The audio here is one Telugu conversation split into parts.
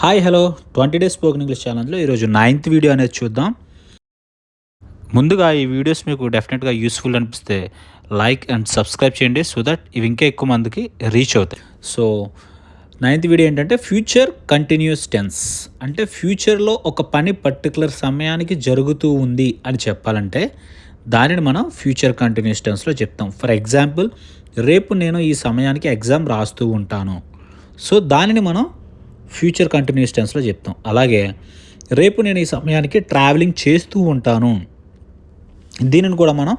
Hi hello. Twenty days spoken English ఛానల్లో ఈరోజు నైన్త్ వీడియో అనేది చూద్దాం. ముందుగా ఈ వీడియోస్ మీకు డెఫినెట్గా యూస్ఫుల్ అనిపిస్తే లైక్ అండ్ సబ్స్క్రైబ్ చేయండి సో దట్ ఇవి ఇంకా ఎక్కువ మందికి రీచ్ అవుతాయి. సో నైన్త్ వీడియో ఏంటంటే ఫ్యూచర్ కంటిన్యూస్ టెన్స్. అంటే ఫ్యూచర్లో ఒక పని పర్టికులర్ సమయానికి జరుగుతూ ఉంది అని చెప్పాలంటే దానిని మనం ఫ్యూచర్ కంటిన్యూస్ టెన్స్లో చెప్తాం. ఫర్ ఎగ్జాంపుల్ రేపు నేను ఈ సమయానికి ఎగ్జామ్ రాస్తూ ఉంటాను. సో దానిని మనం ఫ్యూచర్ కంటిన్యూస్ టెన్స్లో చెప్తాం. అలాగే రేపు నేను ఈ సమయానికి ట్రావెలింగ్ చేస్తూ ఉంటాను. దీనిని కూడా మనం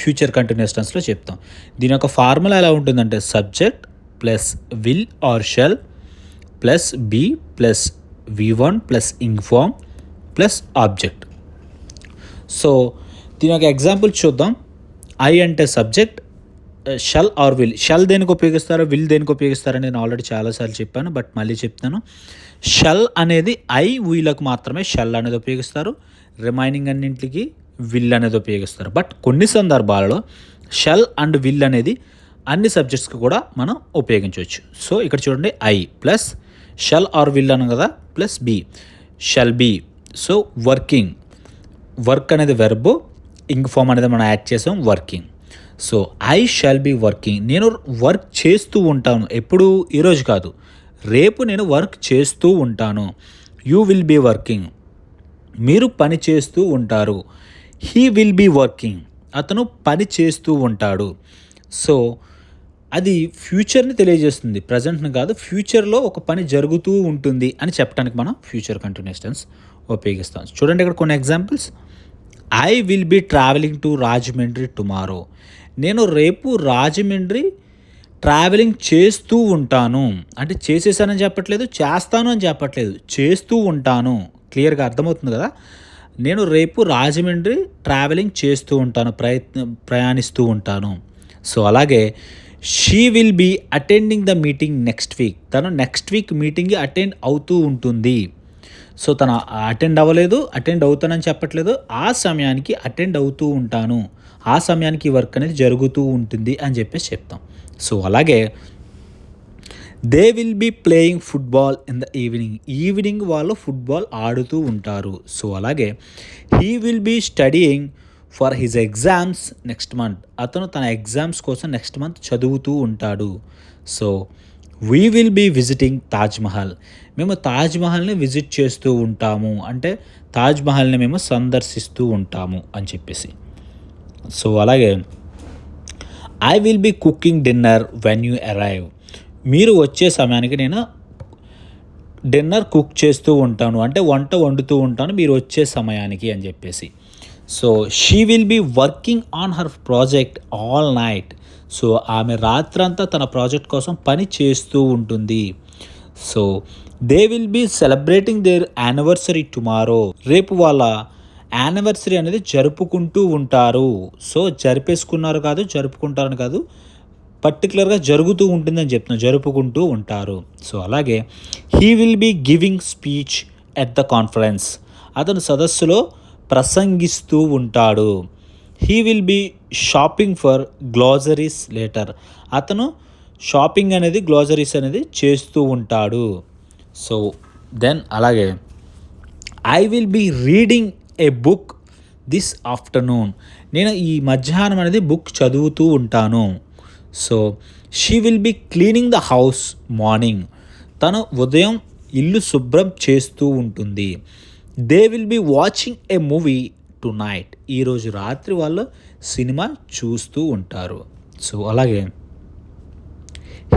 ఫ్యూచర్ కంటిన్యూస్ టెన్స్లో చెప్తాం. దీని యొక్క ఫార్ములా ఎలా ఉంటుందంటే subject plus will or shall plus be plus V one plus ing form plus object. So దీని యొక్క ఎగ్జాంపుల్ చూద్దాం. ఐ అంటే subject shall or will shall దేనికి ఉపయోగిస్తారో విల్ దేనికి ఉపయోగిస్తారని నేను ఆల్రెడీ చాలాసార్లు చెప్పాను బట్ మళ్ళీ చెప్తాను. షల్ అనేది ఐ వీలకు మాత్రమే షల్ అనేది ఉపయోగిస్తారు. రిమైనింగ్ అన్నింటికి విల్ అనేది ఉపయోగిస్తారు. బట్ కొన్ని సందర్భాలలో షల్ అండ్ విల్ అనేది అన్ని సబ్జెక్ట్స్కి కూడా మనం ఉపయోగించవచ్చు. సో ఇక్కడ చూడండి I plus shall or will అను కదా plus be shall be so working work అనేది వెర్బు ఇంక్ ఫామ్ అనేది మనం యాడ్ చేసాం working so I shall be working. నేను వర్క్ చేస్తూ ఉంటాను. ఎప్పుడు ఈరోజు కాదు. రేపు నేను వర్క్ చేస్తూ ఉంటాను. You will be working. మీరు పని చేస్తూ ఉంటారు. He will be working. అతను పని చేస్తూ ఉంటాడు. సో అది ఫ్యూచర్ని తెలియజేస్తుంది. ప్రజెంట్ని కాదు ఫ్యూచర్లో ఒక పని జరుగుతూ ఉంటుంది అని చెప్పడానికి మనం ఫ్యూచర్ కంటిన్యూస్ టెన్స్ ఉపయోగిస్తాం. చూడండి ఇక్కడ కొన్ని examples. I will be travelling to Rajahmundry tomorrow నేను రేపు రాజమండ్రి ట్రావెలింగ్ చేస్తూ ఉంటాను. అంటే చేసేసానని చెప్పట్లేదు చేస్తాను అని చెప్పట్లేదు చేస్తూ ఉంటాను. క్లియర్గా అర్థమవుతుంది కదా? నేను రేపు రాజమండ్రి ట్రావెలింగ్ చేస్తూ ఉంటాను ప్రయత్న ప్రయాణిస్తూ ఉంటాను. సో అలాగే she will be attending the meeting next week తను నెక్స్ట్ వీక్ మీటింగ్కి అటెండ్ అవుతూ ఉంటుంది. సో తను అటెండ్ అవ్వలేదు అటెండ్ అవుతానని చెప్పట్లేదు. ఆ సమయానికి అటెండ్ అవుతూ ఉంటాను. ఆ సమయానికి వర్క్ అనేది జరుగుతూ ఉంటుంది అని చెప్పేసి చెప్తాం. సో అలాగే they will be playing football in the evening. Evening వాళ్ళు ఫుట్బాల్ ఆడుతూ ఉంటారు. సో అలాగే he will be studying for his exams next month. అతను తన ఎగ్జామ్స్ కోసం నెక్స్ట్ మంత్ చదువుతూ ఉంటాడు. So we will be visiting Taj Mahal మేము తాజ్మహల్ని విజిట్ చేస్తూ ఉంటాము. అంటే తాజ్మహల్ని మేము సందర్శిస్తూ ఉంటాము అని చెప్పేసి. సో అలాగే I will be cooking dinner when you arrive మీరు వచ్చే సమయానికి నేను డిన్నర్ కుక్ చేస్తూ ఉంటాను. అంటే వంట వండుతూ ఉంటాను మీరు వచ్చే సమయానికి అని చెప్పేసి. So she will be working on her project all night so ఆమె రాత్రంతా తన ప్రాజెక్ట్ కోసం పని చేస్తూ ఉంటుంది. So they will be celebrating their anniversary tomorrow రేపు వాళ్ళ యానివర్సరీ అనేది జరుపుకుంటూ ఉంటారు. సో జరిపేసుకున్నారు కాదు జరుపుకుంటారని కాదు పర్టికులర్గా జరుగుతూ ఉంటుందని చెప్తున్నాను జరుపుకుంటూ ఉంటారు. సో అలాగే he will be giving speech at the conference అతను సదస్సులో ప్రసంగిస్తూ ఉంటాడు. He will be shopping for groceries later అతను షాపింగ్ అనేది గ్లోజరీస్ అనేది చేస్తూ ఉంటాడు. సో దెన్ అలాగే I will be reading a book this afternoon నేను ఈ మధ్యాహ్నం అనేది బుక్ చదువుతూ ఉంటాను. So she will be cleaning the house morning తను ఉదయం ఇల్లు శుభ్రం చేస్తూ ఉంటుంది. They will be watching a movie tonight ఈరోజు రాత్రి వాళ్ళు సినిమా చూస్తూ ఉంటారు. సో అలాగే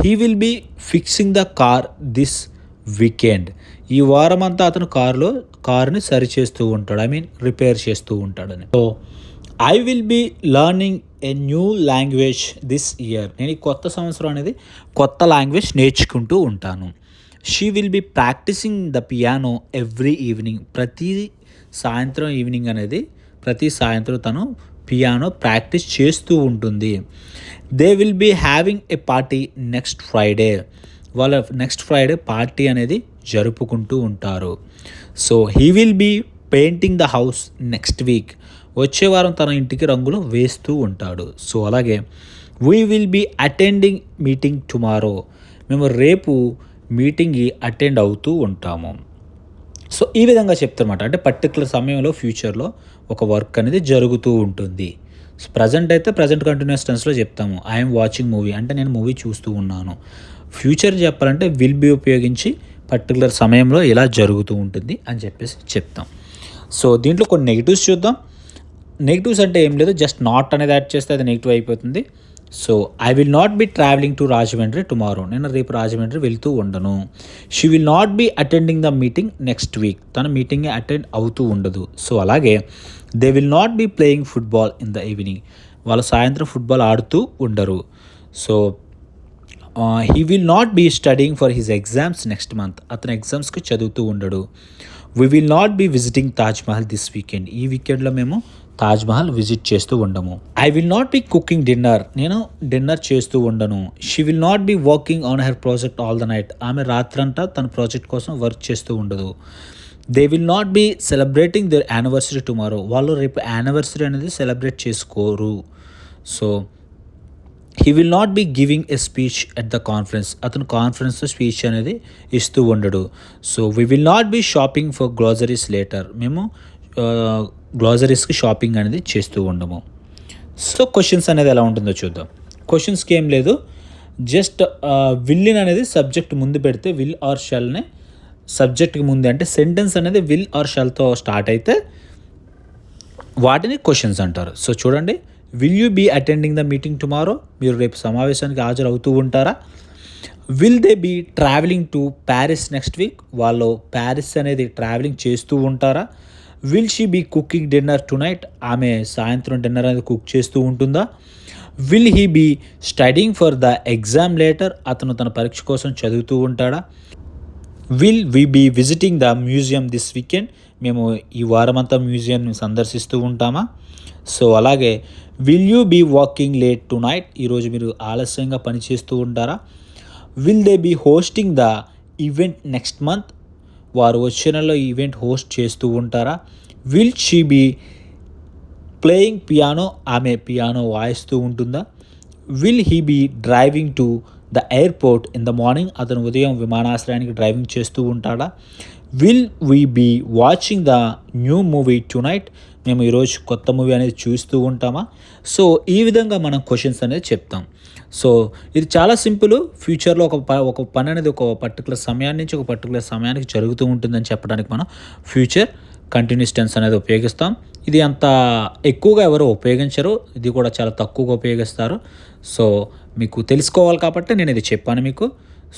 he will be fixing the car this weekend. ఈ వారం అంతా అతను కారులో కారుని సరి చేస్తూ ఉంటాడు. ఐ మీన్ రిపేర్ చేస్తూ ఉంటాడని. So I will be learning a new language this year. నేను ఈ కొత్త సంవత్సరం అనేది కొత్త లాంగ్వేజ్ నేర్చుకుంటూ ఉంటాను. She will be practising the piano every evening. ప్రతి సాయంత్రం ఈవినింగ్ అనేది ప్రతి సాయంత్రం తను పియానో ప్రాక్టీస్ చేస్తూ ఉంటుంది. They will be having a party next Friday. వాళ్ళ నెక్స్ట్ ఫ్రైడే పార్టీ అనేది జరుపుకుంటూ ఉంటారు. So he will be painting the house next week వచ్చే వారం తన ఇంటికి రంగులు వేస్తూ ఉంటాడు. సో అలాగే we will be attending meeting tomorrow మేము రేపు మీటింగ్కి అటెండ్ అవుతూ ఉంటాము. సో ఈ విధంగా చెప్తారన్నమాట అంటే పర్టికులర్ సమయంలో ఫ్యూచర్లో ఒక వర్క్ అనేది జరుగుతూ ఉంటుంది. సో ప్రజెంట్ అయితే ప్రజెంట్ కంటిన్యూస్ టెన్స్లో చెప్తాము. ఐఎమ్ వాచింగ్ మూవీ అంటే నేను మూవీ చూస్తూ ఉన్నాను. ఫ్యూచర్ చెప్పాలంటే విల్ బి ఉపయోగించి పర్టికులర్ సమయంలో ఇలా జరుగుతూ ఉంటుంది అని చెప్పేసి చెప్తాం. సో దీంట్లో కొన్ని నెగిటివ్స్ చూద్దాం. నెగిటివ్స్ అంటే ఏం లేదు జస్ట్ నాట్ అనేది యాడ్ చేస్తే అది నెగిటివ్ అయిపోతుంది. So I will not be travelling to Rajahmundry tomorrow నేను రేపు రాజమండ్రి వెళ్తూ ఉండను. She will not be attending the meeting next week తన మీటింగ్ అటెండ్ అవుతూ ఉండదు. సో అలాగే they will not be playing football in the evening వాళ్ళు సాయంత్రం ఫుట్బాల్ ఆడుతూ ఉండరు. So he will not be studying for his exams next month అతను ఎగ్జామ్స్కి చదువుతూ ఉండడు. We will not be visiting Taj Mahal this weekend ఈ వీకెండ్లో మేము తాజ్ మహల్ విజిట్ చేస్తూ ఉండము. I will not be cooking dinner నేను డిన్నర్ చేస్తూ ఉండను. She will not be working on her project all the night ఆమె రాత్రంతా తన ప్రాజెక్ట్ కోసం వర్క్ చేస్తూ ఉండదు. They will not be celebrating their anniversary tomorrow వాళ్ళు రేపు యానివర్సరీ అనేది సెలబ్రేట్ చేసుకోరు. So he will not be giving a speech at the conference అతను కాన్ఫరెన్స్లో స్పీచ్ అనేది ఇస్తూ ఉండడు. So we will not be shopping for groceries later మేము గ్లాజరీస్కి షాపింగ్ అనేది చేస్తూ ఉండము. సో క్వశ్చన్స్ అనేది ఎలా ఉంటుందో చూద్దాం. క్వశ్చన్స్కి ఏం లేదు. జస్ట్ విల్లిన్ అనేది సబ్జెక్ట్ ముందు పెడితే విల్ ఆర్ షెల్ని సబ్జెక్ట్కి ముందు అంటే సెంటెన్స్ అనేది విల్ ఆర్ షెల్తో స్టార్ట్ అయితే వాటిని క్వశ్చన్స్ అంటారు. సో చూడండి. Will you be attending the meeting tomorrow మీరు రేపు సమావేశానికి హాజరవుతూ ఉంటారా? Will they be travelling to Paris next week వాళ్ళు ప్యారిస్ అనేది ట్రావెలింగ్ చేస్తూ ఉంటారా? Will she be cooking dinner tonight ఆమె సాయంత్రం డిన్నర్ అనేది కుక్ చేస్తూ ఉంటుందా? Will he be studying for the exam later అతను తన పరీక్ష కోసం చదువుతూ ఉంటాడా? Will we be visiting the museum this weekend మేము ఈ వారమంతా మ్యూజియంని సందర్శిస్తూ ఉంటామా? సో అలాగే will you be walking late tonight ఈరోజు మీరు ఆలస్యంగా పనిచేస్తూ ఉంటారా? Will they be hosting the event next month వారు వచ్చే నెలలో ఈవెంట్ హోస్ట్ చేస్తూ ఉంటారా? Will she be playing piano ఆమె పియానో వాయిస్తూ ఉంటుందా? Will he be driving to the airport in the morning అతను ఉదయం విమానాశ్రయానికి డ్రైవింగ్ చేస్తూ ఉంటాడా? Will we be watching the new movie tonight మేము ఈరోజు కొత్త మూవీ అనేది చూస్తూ ఉంటామా? సో ఈ విధంగా మనం క్వశ్చన్స్ అనేది చెప్తాం. సో ఇది చాలా సింపుల్. ఫ్యూచర్లో ఒక ప ఒక పని అనేది ఒక పర్టికులర్ సమయాన్ని నుంచి ఒక పర్టికులర్ సమయానికి జరుగుతూ ఉంటుందని చెప్పడానికి మనం ఫ్యూచర్ కంటిన్యూస్ టెన్స్ అనేది ఉపయోగిస్తాం. ఇది అంత ఎక్కువగా ఎవరు ఉపయోగించరు. ఇది కూడా చాలా తక్కువగా ఉపయోగిస్తారు. సో మీకు తెలుసుకోవాలి కాబట్టి నేను ఇది చెప్పాను మీకు.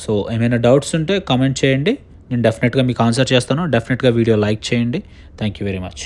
సో ఏమైనా డౌట్స్ ఉంటే కామెంట్ చేయండి. నేను డెఫినెట్గా మీకు ఆన్సర్ చేస్తాను. డెఫినెట్గా వీడియో లైక్ చేయండి. Thank you very much